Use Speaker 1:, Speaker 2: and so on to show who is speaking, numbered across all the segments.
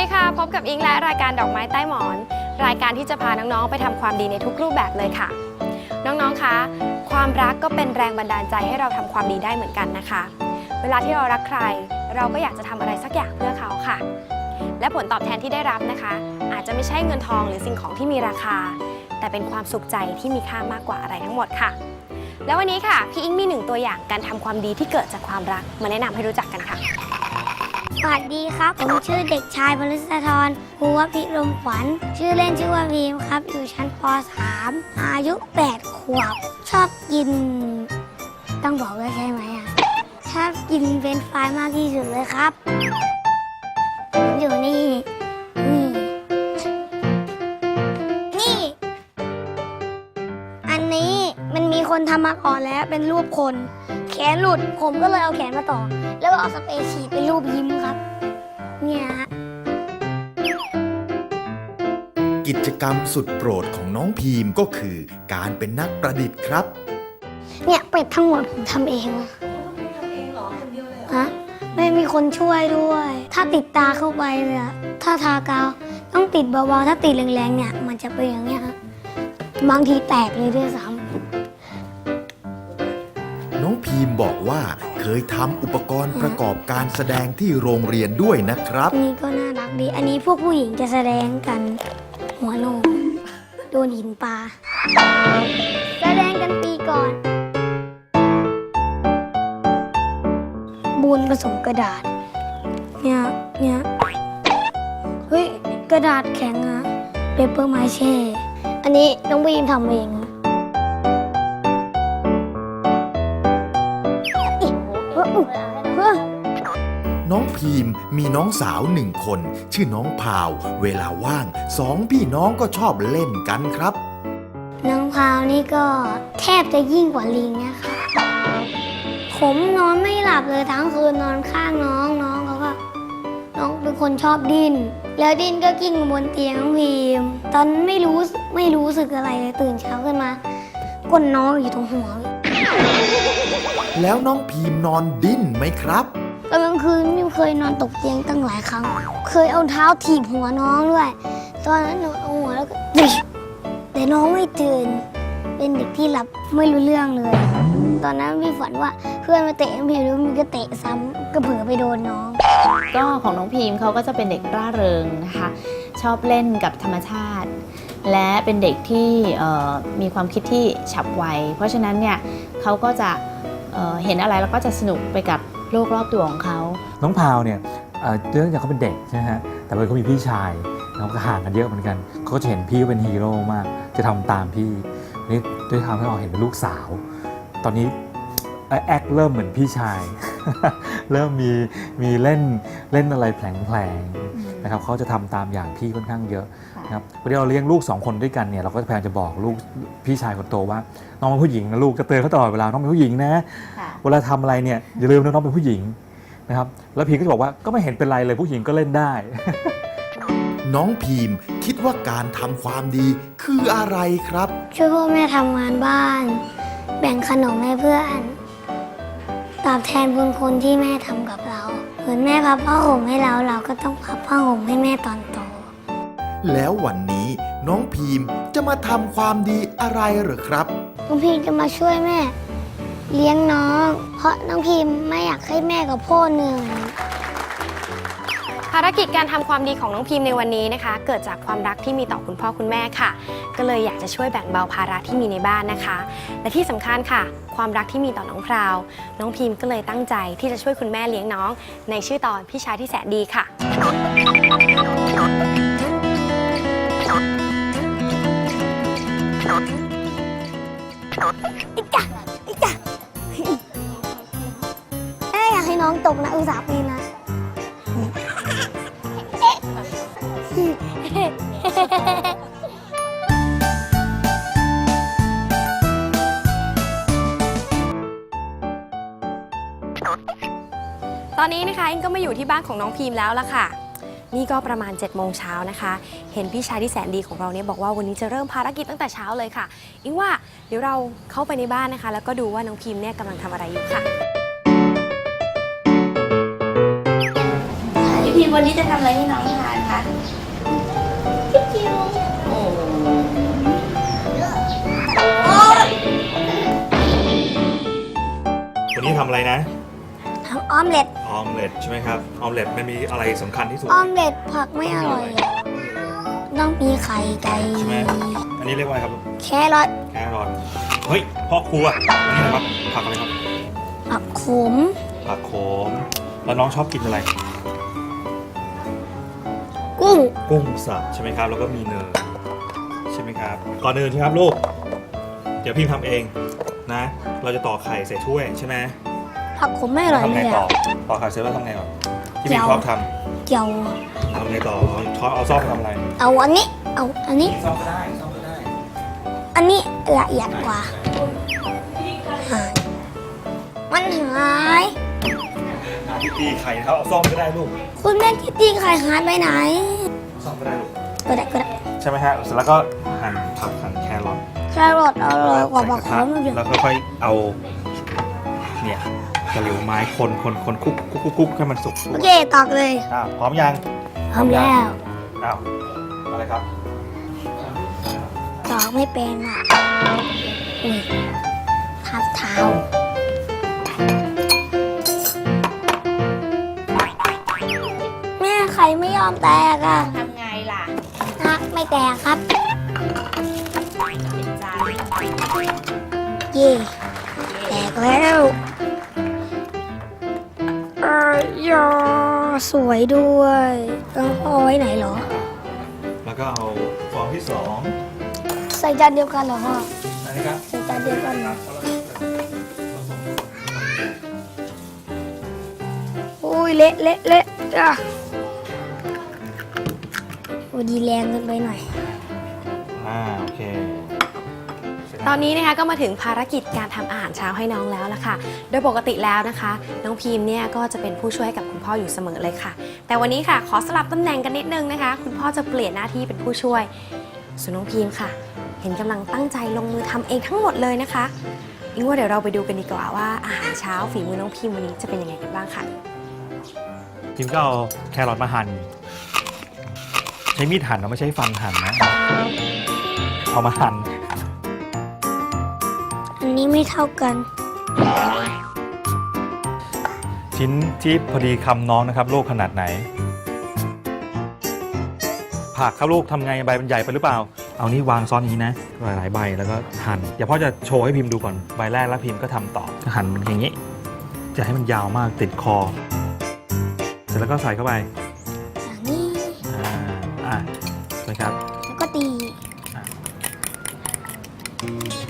Speaker 1: ีค่ะ พบกับอิงและรายการดอกไม้ใต้หมอน รายการที่จะพาน้องๆไปทำความดีในทุกรูปแบบเลยค่ะ น้องๆคะความรักก็เป็นแรงบันดาลใจให้เราทำความดีได้เหมือนกันนะคะ เวลาที่เรารักใคร เราก็อยากจะทำอะไรสักอย่างเพื่อเขาค่ะ และผลตอบแทนที่ได้รับนะคะ อาจจะไม่ใช่เงินทองหรือสิ่งของที่มีราคา แต่เป็นความสุขใจที่มีค่ามากกว่าอะไรทั้งหมดค่ะ แล้ววันนี้ค่ะพี่อิงมีหนึ่งตัวอย่างการทำความดีที่เกิดจากความรักมาแนะนำให้รู้จักกันค่ะ
Speaker 2: สวัสดีครับ ผมชื่อเด็กชายบริษธรภูวพิรมขวัญ ชื่อเล่นชื่อว่าพีมครับ อยู่ชั้นป .3 อายุ 8 ขวบ ชอบกิน ต้องบอกว่าใช่ไหมอะ ชอบกินเป็นช์ฟรายมากที่สุดเลยครับ อยู่นี่ นี่ นี่ อันนี้มันมีคนทำมาก่อนแล้วเป็นรูปคน นหลุด ผมก็เลยเอาแขนมาต่อ แล้วก็เอาสเปรย์ฉีดเป็นรูปยิ้มครับ เนี่ยฮะ
Speaker 3: กิจกรรมสุดโปรดของน้องพีมก็คือ การเป็นนักประดิษฐ์ครับ
Speaker 2: เนี่ยเป็ดทั้งหมดผมทำเองอะฮะไม่มีคนช่วยด้วย ถ้าติดตาเข้าไปเนี่ยถ้าทากาวต้องติดเบาๆถ้าติดแรงๆเนี่ย มันจะเป็นอย่างเงี้ยครับบางทีแตกเลยด้วยซ้
Speaker 3: น้อง พีมบอกว่าเคยทำอุปกรณ์ประกอบการแสดงที่โรงเรียนด้วยนะครับำ
Speaker 2: นี่ก็น่ารักดี อันนี้พวกผู้หญิงจะแสดงกัน หัวโนมโดนหินปลาแสดงกันปีก่อน บูนผสมกระดาษ เนี่ยเนี่ยเฮ้ย กระดาษแข็งอะเปเปอร์ไมเช่ อันนี้น้องบีมทำเอง
Speaker 3: พีมมีน้องสาวหนึ่งคน ชื่อน้องพาว เวลาว่างสองพี่น้องก็ชอบเล่นกันครับ
Speaker 2: น้องพาวนี่ก็แทบจะยิ่งกว่าลิงเนี่ยค่ะผมนอนไม่หลับเลยทั้งคืนนอนข้างน้องน้องเขาก็น้องเป็นคนชอบดิ้นแล้วดิ้นก็กิ้งบนเตียงน้องพิมตอนนั้นไม่รู้ไม่รู้สึกอะไรเลยตื่นเช้าขึ้นมาก้นน้องอยู่ตรงหัว
Speaker 3: แล้วน้องพีมนอนดิ้นไหมครับ
Speaker 2: ตอนกลางคืนมิวเคยนอนตกเตียงตั้งหลายครั้ง เคยเอาเท้าถีบหัวน้องด้วย ตอนนั้นหนูเอาหัวแล้วก็ดิแต่น้องไม่ตื่น เป็นเด็กที่หลับไม่รู้เรื่องเลย ตอนนั้นมีฝันว่าเพื่อนมาเตะน้องพิมแล้วมันก็เตะซ้ำก็เผลอไปโดนน้อง
Speaker 4: ก็ของน้องพีมเขาก็จะเป็นเด็กร่าเริงนะคะ ชอบเล่นกับธรรมชาติ และเป็นเด็กที่เอ่อมีความคิดที่ฉับไว เพราะฉะนั้นเนี่ยเขาก็จะเอ่อเห็นอะไรแล้วก็จะสนุกไปกับ โลกรอบตัวของเขา
Speaker 5: น้องพาวเนี่ยเอ่อเนื่องจากเขาเป็นเด็กใช่ไหมฮะแต่ว่าเขามีพี่ชายแล้วก็ห่างกันเยอะเหมือนกันเขาก็จะเห็นพี่ว่าเป็นฮีโร่มาก จะทำตามพี่นี่ด้วยทำให้เราเห็นเป็นลูกสาว ตอนนี้เอ่อแอคเริ่มเหมือนพี่ชาย เริ่มมีมีเล่นเล่นอะไรแผลงๆ นะครับเขาจะทำตามอย่างพี่ค่อนข้างเยอะ นะครับพอดีเราเลี้ยงลูกสองคนด้วยกันเนี่ยเราก็พยายามจะบอกลูกพี่ชายคนโตว่า น้องเป็นผู้หญิงนะลูกจะเตือนเขาตลอดเวลาน้องเป็นผู้หญิงนะเวลาทำอะไรเนี่ยอย่าลืมนะน้องเป็นผู้หญิงนะครับแล้วพีก็จะบอกว่าก็ไม่เห็นเป็นไรเลยผู้หญิงก็เล่นได้
Speaker 3: น้องพีมคิดว่าการทำความดีคืออะไรครับ
Speaker 2: ช่วยพ่อแม่ทำงานบ้าน แบ่งขนมให้เพื่อนตอบแทนบุญคุณที่แม่ทำกับเราเหมือนแม่พับผ้าห่มให้เราเราก็ต้องพับผ้าห่มให้แม่ตอนโต
Speaker 3: แล้ววันนี้น้องพีมจะมาทำความดีอะไรเหรอครับ
Speaker 2: น้องพิมจะมาช่วยแม่ เลี้ยงน้อง เพราะน้องพิมไม่อยากให้แม่กับพ่อเหนื่อย
Speaker 1: ภารกิจการทำความดีของน้องพิมในวันนี้นะคะ เกิดจากความรักที่มีต่อคุณพ่อคุณแม่ค่ะ ก็เลยอยากจะช่วยแบ่งเบาภาระที่มีในบ้านนะคะ และที่สำคัญค่ะ ความรักที่มีต่อน้องพราว น้องพิมก็เลยตั้งใจที่จะช่วยคุณแม่เลี้ยงน้อง ในชื่อตอนพี่ชายที่แสนดีค่ะ
Speaker 2: แม่อยากให้น้องตกนะอุตส่าห์ปีนนะ
Speaker 1: ตอนนี้นะคะอิงก็มาอยู่ที่บ้านของน้องพิมแล้วละค่ะ นี่ก็ประมาณ7จ็ดโมงเช้านะคะ เห็นพี่ชายที่แสนดีของเราเนี่ยบอกว่าวันนี้จะเริ่มภารกิจตั้งแต่เช้าเลยค่ะ อิงว่า เดี๋ยวเราเข้าไปในบ้านนะคะ แล้วก็ดูว่าน้องพิมพ์เนี่ยกำลังทำอะไรอยู่ค่ะ
Speaker 6: พี่พิมพ์วันนี้จะทำอะไรให้น้องทานคะโอ้วั
Speaker 5: นนี้ทำอะไรนะ
Speaker 2: ทำออมเล็ต
Speaker 5: ออมเล็ตใช่ไหมครับ ออมเล็ตมันมีอะไรสำคัญที่สุด
Speaker 2: ออมเล็ตผักไม่อร่อย ต้องมีไข่ไก่
Speaker 5: ใช่ไหมอันนี้เรียกว่าอะไรครับ
Speaker 2: แครอท
Speaker 5: แครอทเฮ้ยพ่อครัวอันนี้นะครับผักอะไรครับ
Speaker 2: ผักขม
Speaker 5: ผักโขมแล้วน้องชอบกินอะไร
Speaker 2: กุ้ง
Speaker 5: กุ้งสับใช่ไหมครับ แล้วก็มีเนยใช่ไหมครับ ก่อนอื่นครับลูก เดี๋ยวพิมพ์ทำเองนะ เราจะต่อไข่ใส่ถ้วยใช่ไหม
Speaker 2: ผักขมไม่อร่อย
Speaker 5: ทำ
Speaker 2: เล
Speaker 5: ไง
Speaker 2: ย
Speaker 5: ต่อ
Speaker 2: อะ
Speaker 5: ต่อไข่เสร็จแล้วทำไงก่อนที่
Speaker 2: เจี
Speaker 5: พิม
Speaker 2: ยว
Speaker 5: พ์ชอบท
Speaker 2: เกี่ยวำ
Speaker 5: ทำ ไงต่อเอาช้อนเอาซ่อมไปทำอะไร
Speaker 2: เอาอันนี้ เอาอันนี้
Speaker 5: ซ่อมก็ได้ซ่อมก็ได้
Speaker 2: อันนี้ละเอียดกว่าหายมันหาย
Speaker 5: ที่ตีไข่นะครับเอาซ่อมก็ได้ลูก
Speaker 2: คุณแม่คิตตี้ไข่หายไปไหน
Speaker 5: ซ่อมก็ได้ลูก
Speaker 2: ก็ได้ก็ได้
Speaker 5: ใช่ไหมฮะเสร็จแล้วก็หั่นผักหั่นแครอท
Speaker 2: แครอทอร่อยกว่าผักขมอีก
Speaker 5: แล้วค่อยๆเอาเนี่ยกระเหลียวไม้คนคนคนคุกคุกคุกคุกให้มันสุก
Speaker 2: โอเคตอกเลย
Speaker 5: อ้าวพร้อมยัง
Speaker 2: พร้อมแล้ว
Speaker 5: อ้าวอะไรครับ
Speaker 2: ตอกไม่เป็นอะอุ้ยทับเท้าแม่ไข่ไม่ยอมแตกอะ
Speaker 4: ทำไงล่ะ
Speaker 2: นักไม่แตกครับ
Speaker 4: เป็นจาน
Speaker 2: เย่แตกแล้วเอ้ยยอสวยด้วย
Speaker 5: ก็เอาฟองที่สอง
Speaker 2: ใส่จานเดียวกันเหรอพ่อ
Speaker 5: อันนี้ครับ
Speaker 2: ใส่จานเดียวกันเหรออุ้ยเละเละเละอะโอ้ดีแรงเกินไปหน่อย
Speaker 5: อ่าโอเค
Speaker 1: ตอนนี้นะคะก็มาถึงภารกิจการทำอาหารเช้าให้น้องแล้วละค่ะ โดยปกติแล้วนะคะ น้องพีมเนี่ยก็จะเป็นผู้ช่วยกับคุณพ่ออยู่เสมอเลยค่ะ แต่วันนี้ค่ะขอสลับตำแหน่งกันนิดนึงนะคะ คุณพ่อจะเปลี่ยนหน้าที่เป็นผู้ช่วย ส่วนน้องพีมค่ะ เห็นกำลังตั้งใจลงมือทำเองทั้งหมดเลยนะคะอิงว่าเดี๋ยวเราไปดูกันดีกว่าว่าอาหารเช้าฝีมือน้องพีมวันนี้จะเป็นยังไงกันบ้างค่ะ
Speaker 5: ทีมก็เอาแครอทมาหั่นใช้มีดหั่นเราไม่ใช้ฟันหั่นนะเอามาหั่
Speaker 2: น นี้ไม่เท่ากัน
Speaker 5: ชิ้นที่พอดีคำน้องนะครับ ลูกขนาดไหน ผักครับลูกทำไงใบมันใหญ่ไปหรือเปล่า เอานี่วางซ้อนอย่างนี้นะหลายๆใบแล้วก็หั่นเดี๋ยวพ่อจะโชว์ให้พิมพ์ดูก่อนใบแรกแล้วพิมพ์ก็ทำต่อก็หั่นมันอย่างนี้ จะให้มันยาวมากติดคอ เสร็จแล้วก็ใส่เข้าไป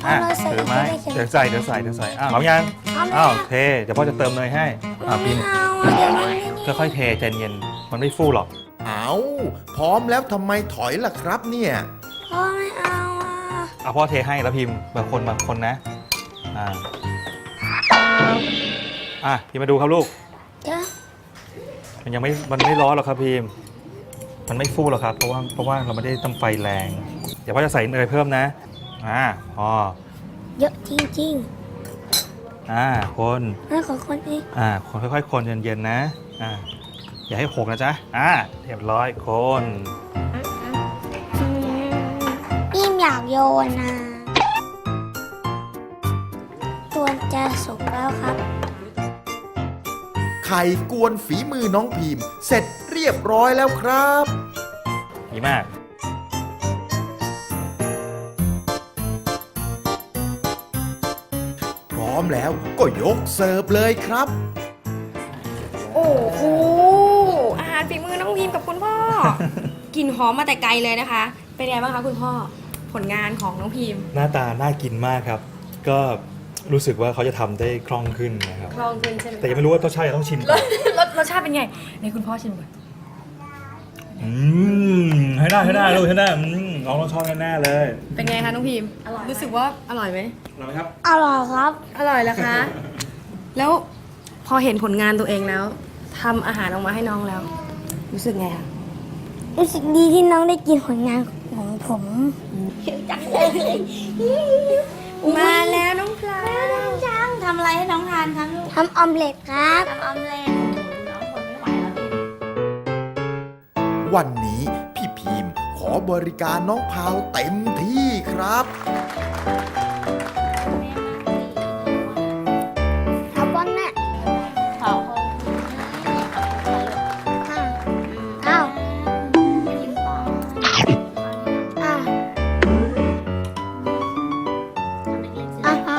Speaker 2: อะเอาเลยใส่
Speaker 5: ถือไม้
Speaker 2: ใส่ใส่
Speaker 5: เดี๋ยวใส่เดี๋ยวใส่เดี๋ยวใส่อ้าวพร้อมยัง
Speaker 2: เอาไหม
Speaker 5: อ้าว
Speaker 2: อะ
Speaker 5: เทเดี๋ยวพ่อจะเติมเนยให้อ่าพิมพ์
Speaker 2: ไม่เอาอะเดี๋ยวมันนี่
Speaker 5: ค่อยๆเทใจเย็นมันไม่ฟูหรอก
Speaker 3: เอาพร้อมแล้วทำไมถอยล่ะครับเนี่ย
Speaker 2: พ่อไม่เอาอะ
Speaker 5: เอาพ่อเทให้แล้วพิมพ์บางคนบางคนนะอ่าอะพิมพ์มาดูครับลูก
Speaker 2: เดี๋ยว
Speaker 5: มันยังไม่ มันไม่ร้อนหรอกครับพิมพ์มันไม่ฟูหรอกครับ เพราะว่า เพราะว่าเราไม่ได้ตั้งไฟแรง เดี๋ยวพ่อจะใส่เนยเพิ่มนะ อ่าพอ
Speaker 2: เยอะจริง
Speaker 5: อ่าคน
Speaker 2: ๆแม่ขอคนอีก
Speaker 5: อ่าคนค่อยๆ คนเย็นๆนะอ่าอย่าให้หกนะจ๊ะอ่าเรียบร้อยคน
Speaker 2: อืมอิ่มอยากโยนนะตัวจะสุกแล้วครับ
Speaker 3: ไข่กวนฝีมือน้องพีมเสร็จเรียบร้อยแล้วครับ
Speaker 5: ดีมาก
Speaker 3: มแล้วก็ยกเสิร์ฟเลยครับ
Speaker 1: โอ้โหอาหารฝีมือน้องพีมกับคุณพ่อ กลิ่นหอมมาแต่ไกลเลยนะคะ เป็นไงบ้างคะคุณพ่อผลงานของน้องพีม
Speaker 5: หน้าตาน่ากินมากครับ ก็รู้สึกว่าเขาจะทำได้คล่องขึ้นนะครับ
Speaker 1: คลองขึ้นใช่ไหม
Speaker 5: แต่ยังไม่รู้ว่ารสชาติต้องชิมก่อน
Speaker 1: รสรสชาติเป็นไงในคุณพ่อชิมก่อน
Speaker 5: อืมให้ได้ให้ได้ลูกให้ได้อืม น้องต้องชอบแน่ๆเลย
Speaker 1: เป็นไงคะน้องพีมรู้สึกว่าอร่อยไหม
Speaker 5: อร่อยไหมครับ
Speaker 2: อร่อยครับ
Speaker 1: อร่อยแล้วคะ แล้วพอเห็นผลงานตัวเองแล้วทำอาหารออกมาให้น้องแล้ว รู้สึกไงคะ
Speaker 2: รู้สึกดีที่น้องได้กินผลงานของผมจังเลย
Speaker 1: มาแล้วน้องพลา
Speaker 2: จังทำอะไรให้น้องทานครับทำออมเล็ตครับทำออมเล็ต
Speaker 4: น้องคนไม่ไหวแล้วพี่
Speaker 3: วันนี้พี่พีมข ขอบริการน้องพาวเต็มที่ครับ
Speaker 2: เอาบอลน่ะ
Speaker 4: สองคน
Speaker 2: อ้าว
Speaker 4: อ้าว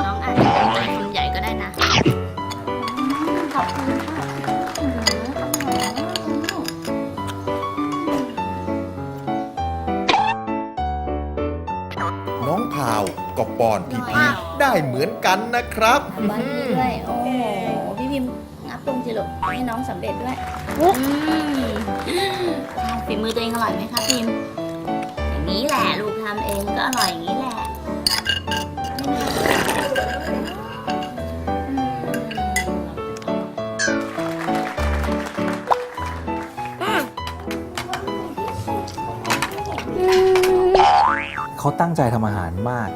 Speaker 2: น
Speaker 4: ้องอะคุณให
Speaker 2: ญ่ก็
Speaker 3: ได้
Speaker 4: นะ ขอบคุณค่ะ
Speaker 3: เหมือนกันนะครับ
Speaker 4: ทำบ้านนี้ด้วย โอ้โห พี่พิมพ์งับตรงจิลูกให้น้องสำเร็จด้วยอืมฝีมือตัวเองอร่อยไหมคะพิมพ์อย่างนี้แหละลูกทำเองก็อร่อยอย่างนี้แหละอืม
Speaker 5: เขาตั้งใจทำอาหารมาก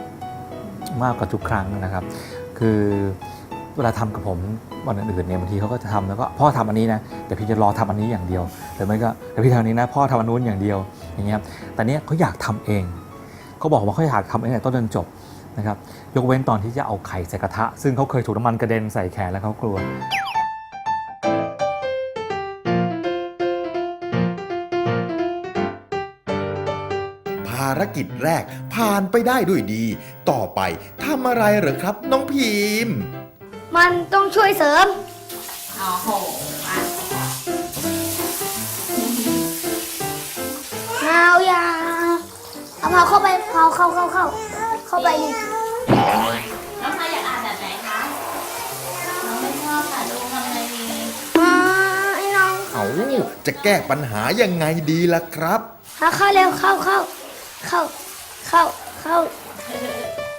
Speaker 5: มากกว่าทุกครั้งนะครับ คือเวลาทำกับผมวันอื่นๆเนี่ยบางทีเขาก็จะทำแล้วก็พ่อทำอันนี้นะแต่พี่จะรอทำอันนี้อย่างเดียวหรือไม่ก็เดี๋ยวพี่ทำอันนี้นะพ่อทำอันนู้นอย่างเดียวอย่างเงี้ยแต่เนี้ยเขาอยากทำเองเขาบอกว่าเขาอยากทำเองตั้งแต่ต้นจนจบนะครับยกเว้นตอนที่จะเอาไข่ใส่กระทะ ซึ่งเขาเคยถูกน้ำมันกระเด็นใส่แขนแล้วเขากลัวา
Speaker 3: รกิจแรกผ่านไปได้ด้วยดี ต่อไปทำอะไรเหรอครับน้องพิมพ์
Speaker 2: มันต้องช่วยเสริม
Speaker 4: โอ้โหอะ
Speaker 2: เอาอย่าเอาเผาเข้าไปเผาเข้าเข้าเข้าเข้าไปนี่
Speaker 4: น้องใครอยากอ่านแบบไหนคะ น้องไม่ชอบค่ะดูทำไงดี
Speaker 2: มาไอ้น้อง
Speaker 3: เอาจะแก้ปัญหายังไงดีล่ะครับ
Speaker 2: เข้าเข้าเร็วเข้าเข้า เข้า เข้า เข้า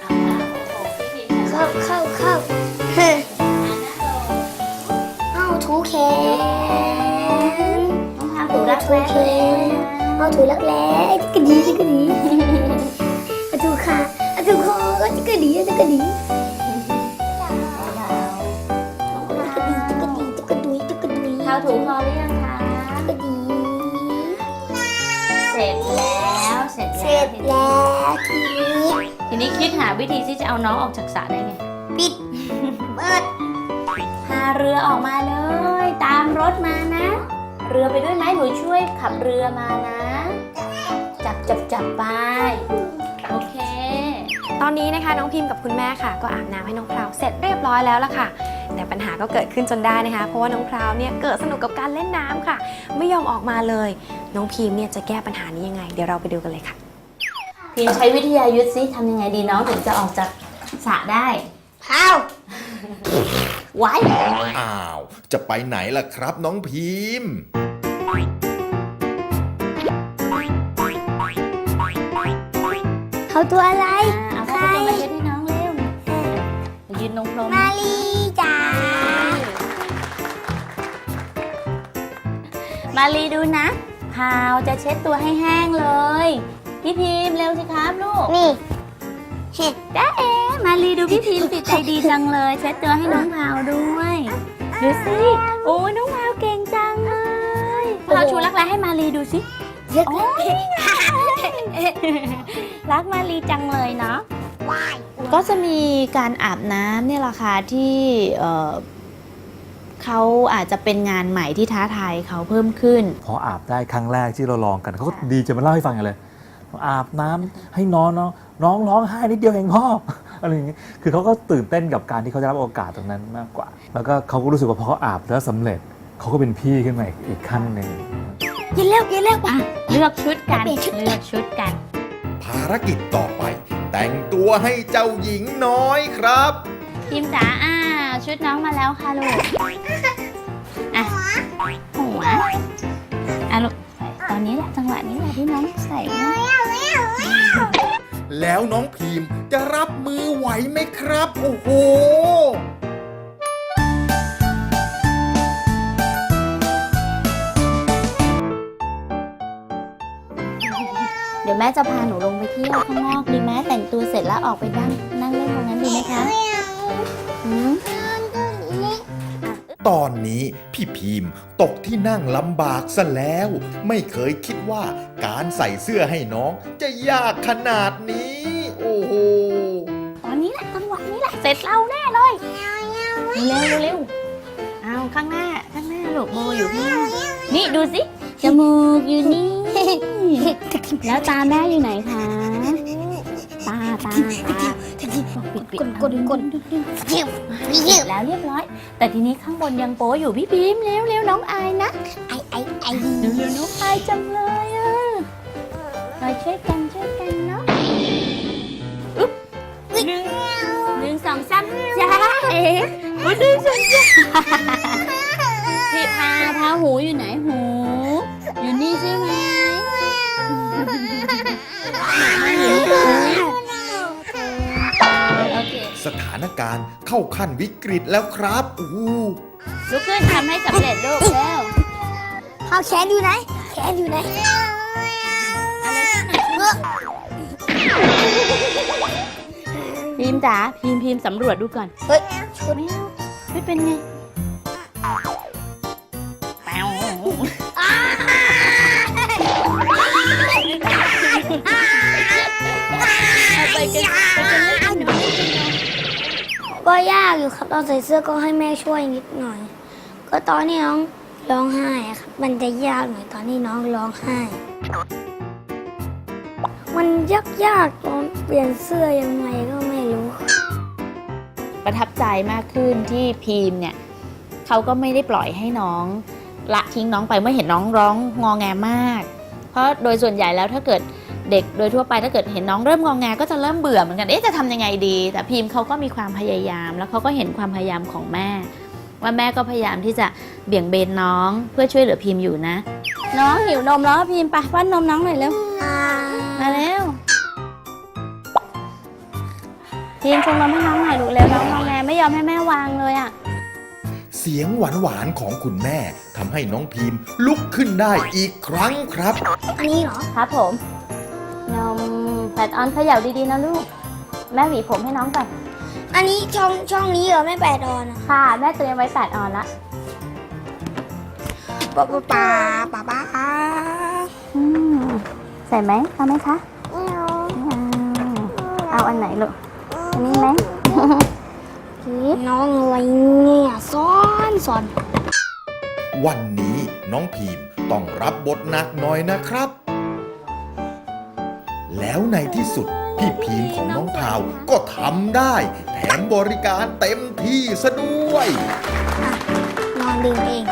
Speaker 4: เอาละโอ้โหพี่พิมพ์
Speaker 2: เข้าเข้าเข้าเฮ้ยเอาถูแขน
Speaker 4: น้องพามถูรัก
Speaker 2: ถู
Speaker 4: แร้
Speaker 2: แขนเอาถูรักแร้จิกกระดีจิกกระดีเอาถูขาเอาถูคอก็จิกกระดีจิกกระดีจิกกระดีจิกกระดีจิกกระดุยจิกกระดุย
Speaker 4: เท้าถูคอหรือยัง
Speaker 2: ร็
Speaker 4: จเสร็จ
Speaker 2: แล้วทีนี้
Speaker 4: ทีนี้คิดหาวิธีที่จะเอาน้องออกจากสระได้ไง
Speaker 2: ปิดเปิด
Speaker 4: พาเรือออกมาเลย ตามรถมานะ เรือไปด้วยไหมหนูช่วยขับเรือมานะ จับจับจับไป โอเค
Speaker 1: ตอนนี้นะคะน้องพิมพ์กับคุณแม่ค่ะ ก็อาบน้ำให้น้องพราวเสร็จเรียบร้อยแล้วละค่ะแต่ปัญหาก็เกิดขึ้นจนได้นะคะ เพราะว่าน้องพราวเนี่ยเกิดสนุกกับการเล่นน้ำค่ะ ไม่ยอมออกมาเลย น้องพิมพ์เนี่ยจะแก้ปัญหานี้ยังไง เดี๋ยวเราไปดูกันเลยค่ะ
Speaker 4: พิมพ์ใช้วิทยายุทธซิทำยังไงดีน้องถึงจะออกจากสระได้
Speaker 2: เผา
Speaker 4: ไว้
Speaker 3: อ้าว จะไปไหนล่ะครับน้องพิมพ์
Speaker 2: เขาตัวอะไร
Speaker 4: เอาผ้าขนหนูมาเช็ดให้น้องเร็วไปยืนลงพรม
Speaker 2: มาลีจ๋า
Speaker 4: มาลีดูนะพาวจะเช็ดตัวให้แห้งเลย พี่พิมพ์เร็วสิครับลูก
Speaker 2: นี่เห็ด
Speaker 4: จ้าเอ๋มาลีดูพี่พิมพ์ติดใจดีจังเลยเช็ดตัวให้น้องพาวด้วย ดูสิโอ้ยน้องพาวเก่งจังเลยพาวชูรักแร้ให้มาลีดูสิ
Speaker 2: เยอะ
Speaker 4: โอ้ยรักมาลีจังเลยเนาะ
Speaker 2: ว้าย
Speaker 4: ก็จะมีการอาบน้ำเนี่ยแหละค่ะที่เอ่อเขาอาจจะเป็นงานใหม่ที่ท้าทายเขาเพิ่มขึ้น
Speaker 5: พออาบได้ครั้งแรกที่เราลองกันเขาก็ดีจะมาเล่าให้ฟังกันเลย อาบน้ำให้น้องน้องน้องร้องไห้นิดเดียวเองพ่ออะไรอย่างนี้คือเขาก็ตื่นเต้นกับการที่เขาจะรับโอกาสตรงนั้นมากกว่า แล้วก็เขาก็รู้สึกว่าพอเขาอาบแล้วสำเร็จเขาก็เป็นพี่ขึ้นมาอีกอีกขั้นหนึ่ง
Speaker 2: เย็นแล้วเย็นแล้ว
Speaker 4: อะเลือกชุดกัน
Speaker 2: เปลี่ยนชุด
Speaker 4: เลือกชุดกัน
Speaker 3: ภารกิจต่อไป แต่งตัวให้เจ้าหญิงน้อยครับ
Speaker 4: พิมจ๋าอ่าชุดน้องมาแล้วค่ะลูกอะหัวอะลูกใส่ ตอนนี้แหละจังหวะนี้แหละที่น้องใส่นะ
Speaker 3: แล้วน้องพิมพ์จะรับมือไหวไหมครับ โอ้โห
Speaker 4: เดี๋ยวแม่จะพาหนูลงไปเที่ยวข้างนอกดีไหมแต่งตัวเสร็จแล้วออกไปนั่งนั่งเล่นตรงนั้นดีไหมคะอืม
Speaker 3: ตอนนี้พี่พิมพ์ตกที่นั่งลำบากซะแล้ว ไม่เคยคิดว่าการใส่เสื้อให้น้องจะยากขนาดนี้ โอ้โห
Speaker 4: ตอนนี้แหละจังหวะนี้แหละ เสร็จเราแน่เลย เร็วเร็วเร็วเอาข้างหน้า ข้างหน้าลูกโบอยู่ข้างหน้านี่ดูสิ จมูกอยู่นี่ แล้วตาแม่อยู่ไหนคะ ตาตาตาปิดปิด
Speaker 2: กดกดกด
Speaker 4: ดึงดึง
Speaker 2: เยี่ยม
Speaker 4: ดึง
Speaker 2: เยี่ยม
Speaker 4: แล้วเรียบร้อย แต่ทีนี้ข้างบนยังโป๊อยู่พี่พิมเร็วเร็วน้องอายนะ
Speaker 2: ไอไอไอ
Speaker 4: เร็วเร็วน้องอายจังเลยอะมาช่วยกันช่วยกันเนาะอึ๊บหนึ่งหนึ่งสองวันนี้ฉันจะพี่พาพาหูอยู่ไหนหู อยู่นี่ใช่ไหม
Speaker 3: สถานการณ์เข้าขั้นวิกฤตแล้วครับอู้
Speaker 4: ลุกขึ้นทำให้สำเร็จลูกเร็ว
Speaker 2: เอาแขนอยู่ไหน แขนอยู่ไหน
Speaker 4: พิมพ์จ๋าพิมพ์พิมพ์สำรวจดูก่อน
Speaker 2: เฮ้ย ชุด
Speaker 4: ไม่เอาไม่เป็นไงากอยู่
Speaker 2: ครับตอนใส่เสื้อก็ให้แม่ช่วยนิดหน่อย ก็ตอนที่น้องร้องไห้อะครับ มันจะยากหน่อยตอนที่น้องร้องไห้ มันยากยากตอนเปลี่ยนเสื้อยังไงก็ไม่รู้
Speaker 4: ประทับใจมากขึ้นที่พีมเนี่ยเขาก็ไม่ได้ปล่อยให้น้อง ละทิ้งน้องไปเมื่อเห็นน้องร้องงอแงมาก เพราะโดยส่วนใหญ่แล้วถ้าเกิด เด็กโดยทั่วไปถ้าเกิดเห็นน้องเริ่มงอแงก็จะเริ่มเบื่อเหมือนกัน เอ๊ะจะทำยังไงดี แต่พีมเขาก็มีความพยายาม แล้วเขาก็เห็นความพยายามของแม่ ว่าแม่ก็พยายามที่จะเบี่ยงเบนน้องเพื่อช่วยเหลือพีมอยู่นะ น้องหิวนมแล้วพีมไปป้อนนมน้องหน่อยเร็วมาเร็วพีมชงนมให้น้องหน่อยลูกเร็วน้องงอแงไม่ยอมให้แม่วางเลยอะ
Speaker 3: เสียงหวานๆของคุณแม่ทำให้น้องพีมลุกขึ้นได้อีกครั้งครับ
Speaker 2: อันนี้เหรอ
Speaker 4: ครับผม นมแพดออนเขย่าดีๆนะลูก แม่หวีผมให้น้องก่อน
Speaker 2: อันนี้ช่องช่องนี้เหรอแม่แปดออนอะ
Speaker 4: ค่ะ แม่เตรียมไว้แปดออนละ
Speaker 2: ป้าป้าป้าป้าป้าป้า
Speaker 4: อืมใส่ไหมเอาไหมคะไม่เอาเอาอันไหนลูกอันนี้ไหม
Speaker 2: น้องอะไรเนี่ยซ้อนซ้อน
Speaker 3: วันนี้น้องพีมต้องรับบทหนักหน่อยนะครับ แล้วในที่สุด พี่พีมของน้องพาวก็ทำได้ แถมบริการเต็มที่ซะด้วย
Speaker 2: นอนดึงเอง